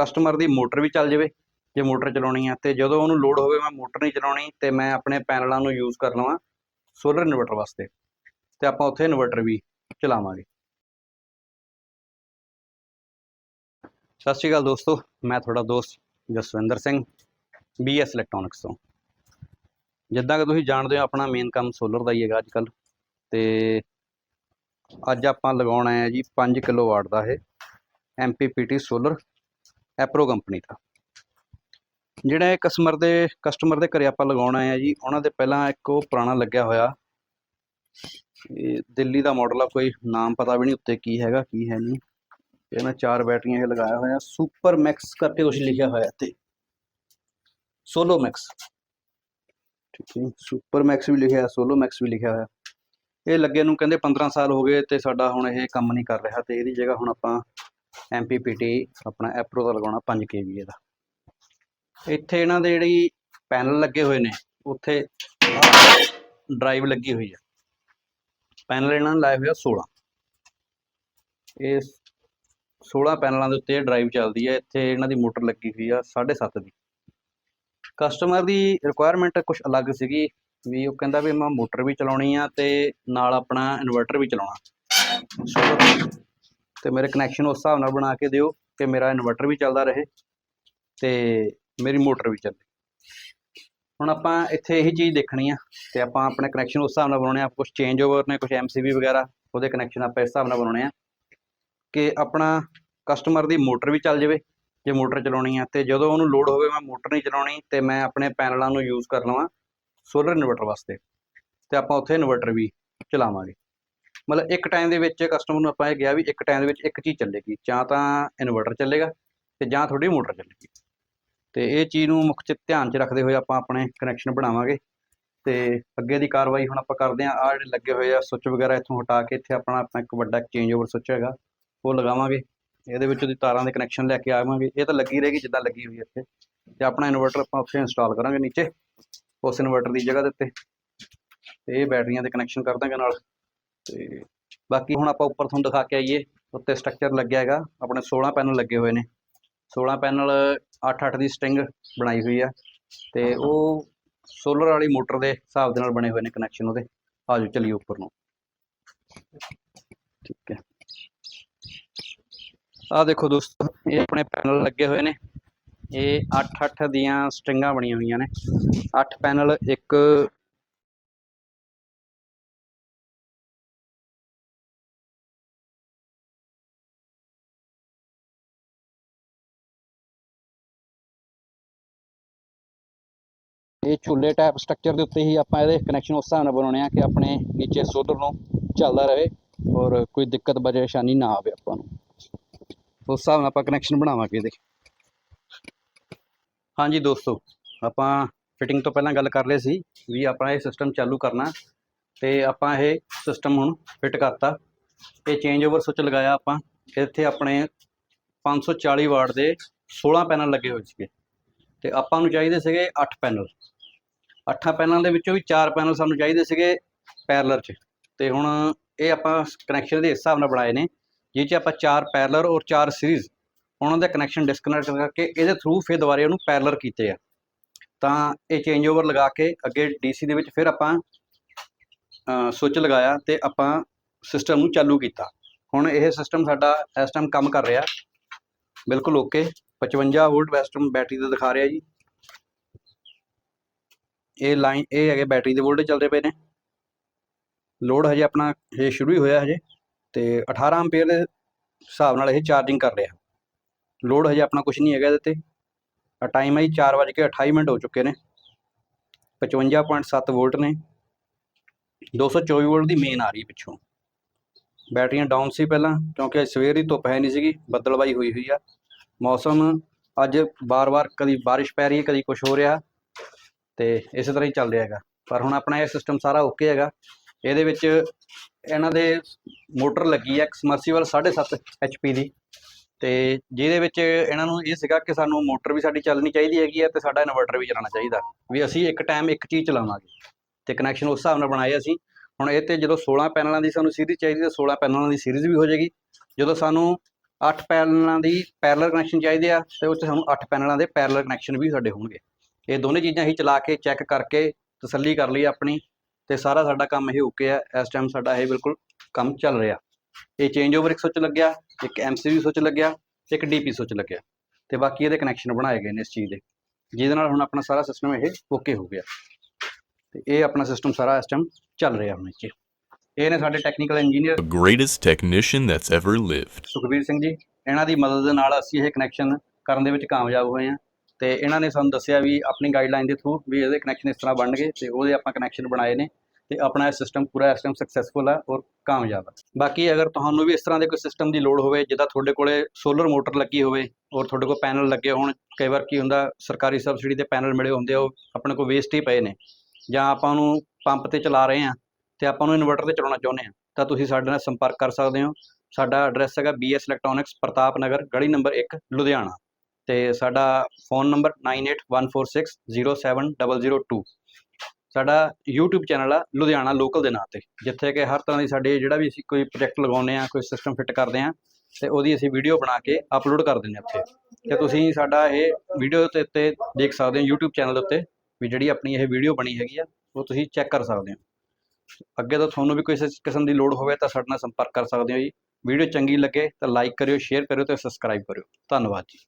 Customer ਦੀ motor ਵੀ ਚੱਲ ਜਾਵੇ, ਜੇ ਮੋਟਰ ਚਲਾਉਣੀ ਆ, ਤੇ ਜਦੋਂ ਉਹਨੂੰ ਲੋਡ ਹੋਵੇ ਮੈਂ ਮੋਟਰ ਨਹੀਂ ਚਲਾਉਣੀ, ਤੇ ਮੈਂ ਆਪਣੇ ਪੈਨਲਾਂ ਨੂੰ ਯੂਜ਼ ਕਰ ਲਵਾਂ ਸੋਲਰ ਇਨਵਰਟਰ ਵਾਸਤੇ, ਤੇ ਆਪਾਂ ਉੱਥੇ ਇਨਵਰਟਰ ਵੀ ਚਲਾਵਾਂਗੇ। ਸਤਿ ਸ਼੍ਰੀ ਅਕਾਲ ਦੋਸਤੋ, ਮੈਂ ਤੁਹਾਡਾ ਦੋਸਤ ਜਸਵਿੰਦਰ ਸਿੰਘ ਬੀਐਸ ਇਲੈਕਟ੍ਰੋਨਿਕਸ ਤੋਂ। ਜਿੱਦਾਂ ਕਿ ਤੁਸੀਂ ਜਾਣਦੇ ਹੋ, ਆਪਣਾ ਮੇਨ ਕੰਮ ਸੋਲਰ ਦਾ ਹੀ ਹੈਗਾ ਅੱਜ ਕੱਲ ਤੇ ਅੱਜ ਆਪਾਂ ਲਗਾਉਣਾ ਹੈ ਜੀ 5 ਕਿਲੋਵਾਟ ਦਾ ਇਹ MPPT ਸੋਲਰ ਐਪਰੋ ਕੰਪਨੀ ਦਾ। ਜਿਹੜਾ ਇਹ ਕਸਟਮਰ ਦੇ ਕਸਟਮਰ ਦੇ ਘਰੇ ਆਪਾਂ ਲਗਾਉਣਾ ਹੈ ਜੀ, ਉਹਨਾਂ ਦੇ ਪਹਿਲਾਂ ਇੱਕ ਉਹ ਪੁਰਾਣਾ ਲੱਗਿਆ ਹੋਇਆ। ਇਹ ਦਿੱਲੀ ਦਾ ਮਾਡਲ ਆ, ਕੋਈ ਨਾਮ ਪਤਾ ਵੀ ਨਹੀਂ ਉੱਤੇ ਕੀ ਹੈਗਾ, ਕੀ ਹੈ ਨਹੀਂ। ਇਹਨਾਂ ਚਾਰ ਬੈਟਰੀਆਂ ਇਹ ਲਗਾਇਆ ਹੋਇਆ ਸੁਪਰ ਮੈਕਸ ਕਰਕੇ ਕੁਝ ਲਿਖਿਆ ਹੋਇਆ ਤੇ ਸੋਲੋ ਮੈਕਸ ਠੀਕ ਹੈ ਸੁਪਰ ਮੈਕਸ ਵੀ ਲਿਖਿਆ ਸੋਲੋ ਮੈਕਸ ਵੀ ਲਿਖਿਆ ਹੋਇਆ। ਇਹ ਲੱਗੇ ਨੂੰ ਕਹਿੰਦੇ 15 ਸਾਲ ਹੋ ਗਏ ਤੇ ਸਾਡਾ ਹੁਣ ਇਹ ਕੰਮ ਨਹੀਂ ਕਰ ਰਿਹਾ ਤੇ ਇਹਦੀ ਜਗ੍ਹਾ ਹੁਣ ਆਪਾਂ MPPT ਆਪਣਾ ਐਪਰੋ ਦਾ ਲਗਾਉਣਾ 5 kVA ਦਾ। ਇੱਥੇ ਇਹਨਾਂ ਦੇ ਜਿਹੜੀ ਪੈਨਲ ਲੱਗੇ ਹੋਏ ਨੇ, ਉੱਥੇ ਡਰਾਈਵ ਲੱਗੀ ਹੋਈ ਹੈ ਪੈਨਲ ਇਹਨਾਂ ਨੇ ਲਾਇਆ ਹੋਇਆ ਆ 16 ਇਹ 16 ਪੈਨਲਾਂ ਦੇ ਉੱਤੇ ਡਰਾਈਵ ਚੱਲਦੀ ਹੈ ਇੱਥੇ ਇਹਨਾਂ ਦੀ ਮੋਟਰ ਲੱਗੀ ਹੋਈ ਆ 7.5 ਦੀ। ਕਸਟਮਰ ਦੀ ਰਿਕੁਆਇਰਮੈਂਟ ਕੁਝ ਅਲੱਗ ਸੀਗੀ ਵੀ ਉਹ ਕਹਿੰਦਾ ਵੀ ਮੈਂ ਮੋਟਰ ਵੀ ਚਲਾਉਣੀ ਆ ਤੇ ਨਾਲ ਆਪਣਾ ਇਨਵਰਟਰ ਵੀ ਚਲਾਉਣਾ। ਤੇ ਮੇਰੇ ਕਨੈਕਸ਼ਨ ਉਸ ਹਿਸਾਬ ਨਾਲ ਬਣਾ ਕੇ ਦਿਓ ਕਿ ਮੇਰਾ ਇਨਵਰਟਰ ਵੀ ਚੱਲਦਾ ਰਹੇ ਤੇ ਮੇਰੀ ਮੋਟਰ ਵੀ ਚੱਲੇ। ਹੁਣ ਆਪਾਂ ਇੱਥੇ ਇਹੀ ਚੀਜ਼ ਦੇਖਣੀ ਆ ਤੇ ਆਪਾਂ ਆਪਣੇ ਕਨੈਕਸ਼ਨ ਉਸ ਹਿਸਾਬ ਨਾਲ ਬਣਾਉਣੇ ਆ। ਕੁਝ ਚੇਂਜ ਓਵਰ ਨੇ ਕੁਝ ਐਮਸੀਬੀ ਵਗੈਰਾ, ਉਹਦੇ ਕਨੈਕਸ਼ਨ ਆਪਾਂ ਇਸ ਹਿਸਾਬ ਨਾਲ ਬਣਾਉਣੇ ਆ ਕਿ ਆਪਣਾ ਕਸਟਮਰ ਦੀ ਮੋਟਰ ਵੀ ਚੱਲ ਜਾਵੇ, ਜੇ ਮੋਟਰ ਚਲਾਉਣੀ ਆ ਤੇ ਜਦੋਂ ਉਹਨੂੰ ਲੋਡ ਹੋਵੇ ਮੈਂ ਮੋਟਰ ਨਹੀਂ ਚਲਾਉਣੀ ਤੇ ਮੈਂ ਆਪਣੇ ਪੈਨਲਾਂ ਨੂੰ ਯੂਜ਼ ਕਰ ਲਵਾਂ ਸੋਲਰ ਇਨਵਰਟਰ ਵਾਸਤੇ ਤੇ ਆਪਾਂ ਉੱਥੇ ਇਨਵਰਟਰ ਵੀ ਚਲਾਵਾਂਗੇ। ਮਤਲਬ ਇੱਕ ਟਾਈਮ ਦੇ ਵਿੱਚ ਕਸਟਮਰ ਨੂੰ ਆਪਾਂ ਇਹ ਗਿਆ ਵੀ ਇੱਕ ਟਾਈਮ ਦੇ ਵਿੱਚ ਇੱਕ ਚੀਜ਼ ਚੱਲੇਗੀ, ਜਾਂ ਤਾਂ ਇਨਵਰਟਰ ਚੱਲੇਗਾ ਤੇ ਜਾਂ ਤੁਹਾਡੀ ਮੋਟਰ ਚੱਲੇਗੀ। ਤੇ ਇਹ ਚੀਜ਼ ਨੂੰ ਮੁੱਖ ਚ ਧਿਆਨ ਚ ਰੱਖਦੇ ਹੋਏ ਆਪਾਂ ਆਪਣੇ ਕਨੈਕਸ਼ਨ ਬਣਾਵਾਂਗੇ ਤੇ ਅੱਗੇ ਦੀ ਕਾਰਵਾਈ ਹੁਣ ਆਪਾਂ ਕਰਦੇ ਹਾਂ। ਆ ਜਿਹੜੇ ਲੱਗੇ ਹੋਏ ਆ ਸੁੱਚ ਵਗੈਰਾ ਇੱਥੋਂ ਹਟਾ ਕੇ ਇੱਥੇ ਆਪਣਾ ਆਪਣਾ ਇੱਕ ਵੱਡਾ ਚੇਂਜ ਓਵਰ ਸੁੱਚ ਹੈਗਾ, ਉਹ ਲਗਾਵਾਂਗੇ। ਇਹਦੇ ਵਿੱਚ ਉਹਦੀ ਤਾਰਾਂ ਦੇ ਕਨੈਕਸ਼ਨ ਲੈ ਕੇ ਆਵਾਂਗੇ। ਇਹ ਤਾਂ ਲੱਗੀ ਰਹੇਗੀ ਜਿੱਦਾਂ ਲੱਗੀ ਹੋਈ ਇੱਥੇ। ਤੇ ਆਪਣਾ ਇਨਵਰਟਰ ਆਪਾਂ ਉੱਥੇ ਇੰਸਟਾਲ ਕਰਾਂਗੇ ਨੀਚੇ, ਉਸ ਇਨਵਰਟਰ ਦੀ ਜਗ੍ਹਾ ਦੇ ਉੱਤੇ। ਤੇ ਇਹ ਬੈਟਰੀਆਂ ਦੇ ਕਨੈਕਸ਼ਨ ਕਰ ਦਾਂਗੇ ਨਾਲ। ਤੇ ਬਾਕੀ ਹੁਣ ਆਪਾਂ ਉੱਪਰ ਤੁਹਾਨੂੰ ਦਿਖਾ ਕੇ ਆਈਏ, ਉੱਤੇ ਸਟਰਕਚਰ ਲੱਗਿਆ ਹੈਗਾ, ਆਪਣੇ 16 ਪੈਨਲ ਲੱਗੇ ਹੋਏ ਨੇ। 16 ਪੈਨਲ 8-8 ਦੀ ਸਟਿੰਗ ਬਣਾਈ ਹੋਈ ਆ ਤੇ ਉਹ ਸੋਲਰ ਵਾਲੀ ਮੋਟਰ ਦੇ ਹਿਸਾਬ ਦੇ ਨਾਲ ਬਣੇ ਹੋਏ ਨੇ ਕਨੈਕਸ਼ਨ ਉਹਦੇ। ਆਜੋ ਚਲੀਏ ਉੱਪਰ ਨੂੰ। ਠੀਕ ਹੈ। ਆ ਦੇਖੋ ਦੋਸਤੋ, ਇਹ ਆਪਣੇ ਪੈਨਲ ਲੱਗੇ ਹੋਏ ਨੇ। ਇਹ 8-8 ਦੀਆਂ ਸਟਿੰਗਾਂ ਬਣੀਆਂ ਹੋਈਆਂ ਨੇ। 8 ਪੈਨਲ ਇੱਕ ਇਹ ਚੁੱਲ੍ਹੇ ਟਾਈਪ ਸਟਰਕਚਰ ਦੇ ਉੱਤੇ ਹੀ ਆਪਾਂ ਇਹਦੇ ਕਨੈਕਸ਼ਨ ਉਸ ਹਿਸਾਬ ਨਾਲ ਬਣਾਉਣੇ ਆ ਕਿ ਆਪਣੇ ਨੀਚੇ ਸੋਲਰ ਨੂੰ ਚੱਲਦਾ ਰਹੇ ਔਰ ਕੋਈ ਦਿੱਕਤ, ਪਰੇਸ਼ਾਨੀ ਨਾ ਆਵੇ ਆਪਾਂ ਨੂੰ। ਉਸ ਹਿਸਾਬ ਨਾਲ ਆਪਾਂ ਕਨੈਕਸ਼ਨ ਬਣਾਵਾਂਗੇ ਇਹਦੇ। ਹਾਂਜੀ ਦੋਸਤੋ, ਆਪਾਂ ਫਿਟਿੰਗ ਤੋਂ ਪਹਿਲਾਂ ਗੱਲ ਕਰ ਲਏ ਸੀ ਵੀ ਆਪਣਾ ਇਹ ਸਿਸਟਮ ਚਾਲੂ ਕਰਨਾ ਤੇ ਆਪਾਂ ਇਹ ਸਿਸਟਮ ਹੁਣ ਫਿੱਟ ਕਰਤਾ। ਇਹ ਚੇਂਜ ਓਵਰ ਸੁੱਚ ਲਗਾਇਆ ਆਪਾਂ। ਇੱਥੇ ਆਪਣੇ 540 ਵਾਟ ਦੇ 16 ਪੈਨਲ ਲੱਗੇ ਹੋਏ ਸੀਗੇ। ਤੇ ਆਪਾਂ ਨੂੰ ਚਾਹੀਦੇ ਸੀਗੇ 8 ਪੈਨਲ। 8 ਪੈਨਲਾਂ ਦੇ ਵਿੱਚੋਂ ਵੀ 4 ਪੈਨਲ ਸਾਨੂੰ ਚਾਹੀਦੇ ਸੀਗੇ ਪੈਰਲਰ 'ਚ। ਤੇ ਹੁਣ ਇਹ ਆਪਾਂ ਕਨੈਕਸ਼ਨ ਦੇ ਹਿਸਾਬ ਨਾਲ ਬਣਾਏ ਨੇ, ਜਿਹ 'ਚ ਆਪਾਂ 4 ਪੈਰਲਰ ਔਰ 4 ਸੀਰੀਜ਼ ਉਹਨਾਂ ਦਾ ਕਨੈਕਸ਼ਨ ਡਿਸਕਨੈਕਟ ਕਰਕੇ ਇਹਦੇ ਥਰੂ ਫਿਰ ਦੁਬਾਰੇ ਉਹਨੂੰ ਪੈਰਲਰ ਕੀਤੇ ਆ। ਤਾਂ ਇਹ ਚੇਂਜ ਓਵਰ ਲਗਾ ਕੇ ਅੱਗੇ ਡੀਸੀ ਦੇ ਵਿੱਚ ਫਿਰ ਆਪਾਂ ਸੁੱਚ ਲਗਾਇਆ ਤੇ ਆਪਾਂ ਸਿਸਟਮ ਨੂੰ ਚਾਲੂ ਕੀਤਾ। ਹੁਣ ਇਹ ਸਿਸਟਮ ਸਾਡਾ ਇਸ ਟਾਈਮ ਕੰਮ ਕਰ ਰਿਹਾ। ਬਿਲਕੁਲ ਓਕੇ 55 ਵੋਲਟ ਵੈਸਟਰਨ ਬੈਟਰੀ ਦਾ ਦਿਖਾ ਰਿਹਾ ਜੀ। ਇਹ ਲਾਈਨ, ਇਹ ਹੈਗੇ ਬੈਟਰੀ ਦੇ ਵੋਲਟ ਚੱਲਦੇ ਪਏ ਨੇ। ਲੋਡ ਹਜੇ ਆਪਣਾ ਹਜੇ ਸ਼ੁਰੂ ਹੀ ਹੋਇਆ ਹਜੇ ਤੇ 18 ਐਂਪੀਅਰ ਦੇ ਹਿਸਾਬ ਨਾਲ ਇਹ ਚਾਰਜਿੰਗ ਕਰ ਰਿਹਾ। ਲੋਡ ਹਜੇ ਆਪਣਾ ਕੁਝ ਨਹੀਂ ਹੈਗਾ ਇਹਦੇ ਤੇ। ਟਾਈਮ ਹੈ ਜੀ 4:28 ਮਿੰਟ ਹੋ ਚੁੱਕੇ ਨੇ। 55.7 ਵੋਲਟ ਨੇ। 224 ਵੋਲਟ ਦੀ ਮੇਨ ਆ ਰਹੀ ਪਿੱਛੋਂ। ਬੈਟਰੀਆਂ ਡਾਊਨ ਸੀ ਪਹਿਲਾਂ ਕਿਉਂਕਿ ਸਵੇਰ ਦੀ ਧੁੱਪ ਹੈ ਨਹੀਂ ਸੀਗੀ ਬੱਦਲਬਾਈ ਹੋਈ ਹੋਈ ਆ। ਮੌਸਮ ਅੱਜ ਬਾਰ-ਬਾਰ ਕਦੀ ਬਾਰਿਸ਼ ਪੈ ਰਹੀ ਹੈ, ਕਦੀ ਕੁਝ ਹੋ ਰਿਹਾ ਤੇ ਇਸੇ ਤਰ੍ਹਾਂ ਹੀ ਚੱਲ ਰਿਹਾ ਹੈਗਾ। ਪਰ ਹੁਣ ਆਪਣਾ ਇਹ ਸਿਸਟਮ ਸਾਰਾ ਓਕੇ ਹੈਗਾ। ਇਹਦੇ ਵਿੱਚ ਇਹਨਾਂ ਦੇ ਮੋਟਰ ਲੱਗੀ ਹੈ ਸਮਰਸੀਬਲ 7.5 HP ਦੀ ਤੇ ਜਿਹਦੇ ਵਿੱਚ ਇਹਨਾਂ ਨੂੰ ਇਹ ਸੀਗਾ ਕਿ ਸਾਨੂੰ ਮੋਟਰ ਵੀ ਸਾਡੀ ਚੱਲਣੀ ਚਾਹੀਦੀ ਹੈਗੀ ਹੈ ਤੇ ਸਾਡਾ ਇਨਵਰਟਰ ਵੀ ਚਲਾਉਣਾ ਚਾਹੀਦਾ ਵੀ ਅਸੀਂ ਇੱਕ ਟਾਈਮ ਇੱਕ ਚੀਜ਼ ਚਲਾਵਾਂਗੇ ਤੇ ਕਨੈਕਸ਼ਨ ਉਸ ਹਿਸਾਬ ਨਾਲ ਬਣਾਏ ਅਸੀਂ। ਹੁਣ ਇਹ ਤੇ ਜਦੋਂ 16 ਪੈਨਲਾਂ ਦੀ ਸਾਨੂੰ ਸੀਰੀਜ਼ ਚਾਹੀਦੀ ਤਾਂ 16 ਪੈਨਲਾਂ ਦੀ ਸੀਰੀਜ਼ ਵੀ ਹੋ ਜਾਏਗੀ। ਜਦੋਂ ਸਾਨੂੰ 8 ਪੈਨਲਾਂ ਦੀ ਪੈਰਲਲ ਕਨੈਕਸ਼ਨ ਚਾਹੀਦੇ ਆ ਤੇ ਉਹ 'ਚ ਸਾਨੂੰ 8 ਪੈਨਲਾਂ ਦੇ ਪੈਰਲਲ ਕਨੈਕਸ਼ਨ ਵੀ ਸਾਡੇ ਹੋਣਗੇ। ਇਹ ਦੋਨੇ ਚੀਜ਼ਾਂ ਹੀ ਚਲਾ ਕੇ ਚੈੱਕ ਕਰਕੇ ਤਸੱਲੀ ਕਰ ਲਈ ਆਪਣੀ ਤੇ ਸਾਰਾ ਸਾਡਾ ਕੰਮ ਇਹ ਓਕੇ ਆ। ਇਸ ਟਾਈਮ ਸਾਡਾ ਇਹ ਬਿਲਕੁਲ ਕੰਮ ਚੱਲ ਰਿਹਾ। ਇਹ ਚੇਂਜ ਓਵਰ ਇੱਕ ਸੁੱਚ ਲੱਗਿਆ, ਇੱਕ ਐਮਸੀਬੀ ਸੁੱਚ ਲੱਗਿਆ, ਇੱਕ ਡੀਪੀ ਸੁੱਚ ਲੱਗਿਆ ਤੇ ਬਾਕੀ ਇਹਦੇ ਕਨੈਕਸ਼ਨ ਬਣਾਏ ਗਏ ਨੇ ਇਸ ਚੀਜ਼ ਦੇ। ਜਿਹਦੇ ਨਾਲ ਹੁਣ ਆਪਣਾ ਸਾਰਾ ਸਿਸਟਮ ਇਹ ਓਕੇ ਹੋ ਗਿਆ। ਤੇ ਇਹ ਆਪਣਾ ਸਿਸਟਮ ਸਾਰਾ ਇਸ ਟਾਈਮ ਚੱਲ ਰਿਹਾ ਹੁਣ ਇੱਥੇ। ਇਹ ਨੇ ਸਾਡੇ technical engineer greatest technician that's ever lived. Sukhbir Singh ji ਇਹਨਾਂ ਦੀ ਮਦਦ ਦੇ ਨਾਲ ਅਸੀਂ ਇਹ ਕਨੈਕਸ਼ਨ ਕਰਨ ਦੇ ਵਿੱਚ ਕਾਮਯਾਬ ਹੋਏ ਹਾਂ ਤੇ ਇਹਨਾਂ ਨੇ ਸਾਨੂੰ ਦੱਸਿਆ ਵੀ ਆਪਣੀ ਗਾਈਡਲਾਈਨ ਦੇ ਥਰੂ ਵੀ ਇਹਦੇ ਕਨੈਕਸ਼ਨ ਇਸ ਤਰ੍ਹਾਂ ਬਣਨਗੇ ਤੇ ਉਹਦੇ ਆਪਾਂ ਕਨੈਕਸ਼ਨ ਬਣਾਏ ਨੇ ਤੇ ਆਪਣਾ ਇਹ ਸਿਸਟਮ ਪੂਰਾ ਇਸ ਟਾਈਮ ਸਕਸੈਸਫੁਲ ਹੈ ਔਰ ਕਾਮਯਾਬ ਹੈ ਬਾਕੀ ਅਗਰ ਤੁਹਾਨੂੰ ਵੀ ਇਸ ਤਰ੍ਹਾਂ ਦੇ ਕੋਈ ਸਿਸਟਮ ਦੀ ਲੋੜ ਹੋਵੇ ਜਿੱਦਾਂ ਤੁਹਾਡੇ ਕੋਲੇ ਸੋਲਰ ਮੋਟਰ ਲੱਗੀ ਹੋਵੇ ਔਰ ਤੁਹਾਡੇ ਕੋਲ ਪੈਨਲ ਲੱਗੇ ਹੋਣ ਕਈ ਵਾਰ ਕੀ ਹੁੰਦਾ ਸਰਕਾਰੀ ਸਬਸਿਡੀ ਦੇ ਪੈਨਲ ਮਿਲੇ ਹੁੰਦੇ ਆ ਉਹ ਆਪਣੇ ਕੋਲ ਵੇਸਟ ਹੀ ਪਏ ਨੇ ਜਾਂ ਆਪਾਂ ਉਹਨੂੰ ਪੰਪ ਤੇ ਚਲਾ ਰਹੇ ਹਾਂ ਤੇ ਆਪਾਂ ਨੂੰ ਇਨਵਰਟਰ ਤੇ ਚਲਾਉਣਾ ਚਾਹੁੰਦੇ ਹਾਂ, ਤਾਂ ਤੁਸੀਂ ਸਾਡੇ ਨਾਲ ਸੰਪਰਕ ਕਰ ਸਕਦੇ ਹੋ। ਸਾਡਾ ਐਡਰੈਸ ਹੈਗਾ BS ਇਲੈਕਟ੍ਰੋਨਿਕਸ ਪ੍ਰਤਾਪ ਨਗਰ ਗਲੀ ਨੰਬਰ 1 ਲੁਧਿਆਣਾ। ਤੇ ਸਾਡਾ ਫੋਨ ਨੰਬਰ 9814607002 ਸਾਡਾ YouTube ਚੈਨਲ ਆ, ਲੁਧਿਆਣਾ ਲੋਕਲ ਦੇ ਨਾਂ ਤੇ, ਜਿੱਥੇ ਕਿ ਹਰ ਤਰ੍ਹਾਂ ਦੀ ਸਾਡੇ ਜਿਹੜਾ ਵੀ ਅਸੀਂ ਕੋਈ ਪ੍ਰੋਜੈਕਟ ਲਗਾਉਂਦੇ ਆ ਕੋਈ ਸਿਸਟਮ ਫਿੱਟ ਕਰਦੇ ਆ ਤੇ ਉਹਦੀ ਅਸੀਂ ਵੀਡੀਓ ਬਣਾ ਕੇ ਅਪਲੋਡ ਕਰ ਦਿੰਦੇ ਆ ਉੱਥੇ। ਤੇ ਤੁਸੀਂ ਸਾਡਾ ਇਹ ਵੀਡੀਓ ਤੇ ਉੱਤੇ ਦੇਖ ਸਕਦੇ ਹੋ YouTube ਚੈਨਲ ਉੱਤੇ, ਵੀ ਜਿਹੜੀ ਆਪਣੀ ਇਹ ਵੀਡੀਓ ਬਣੀ ਹੈਗੀ ਆ, ਉਹ ਤੁਸੀਂ ਚੈੱਕ ਕਰ ਸਕਦੇ ਹੋ। ਅੱਗੇ ਤੋਂ ਤੁਹਾਨੂੰ ਵੀ ਕੋਈ ਇਸ ਕਿਸਮ ਦੀ ਲੋੜ ਹੋਵੇ ਤਾਂ ਸਾਡੇ ਨਾਲ ਸੰਪਰਕ ਕਰ ਸਕਦੇ ਹੋ ਜੀ। ਵੀਡੀਓ ਚੰਗੀ ਲੱਗੇ ਤਾਂ ਲਾਈਕ ਕਰਿਓ ਸ਼ੇਅਰ ਕਰਿਓ ਤੇ ਸਬਸਕ੍ਰਾਈਬ ਕਰਿਓ। ਧੰਨਵਾਦ ਜੀ।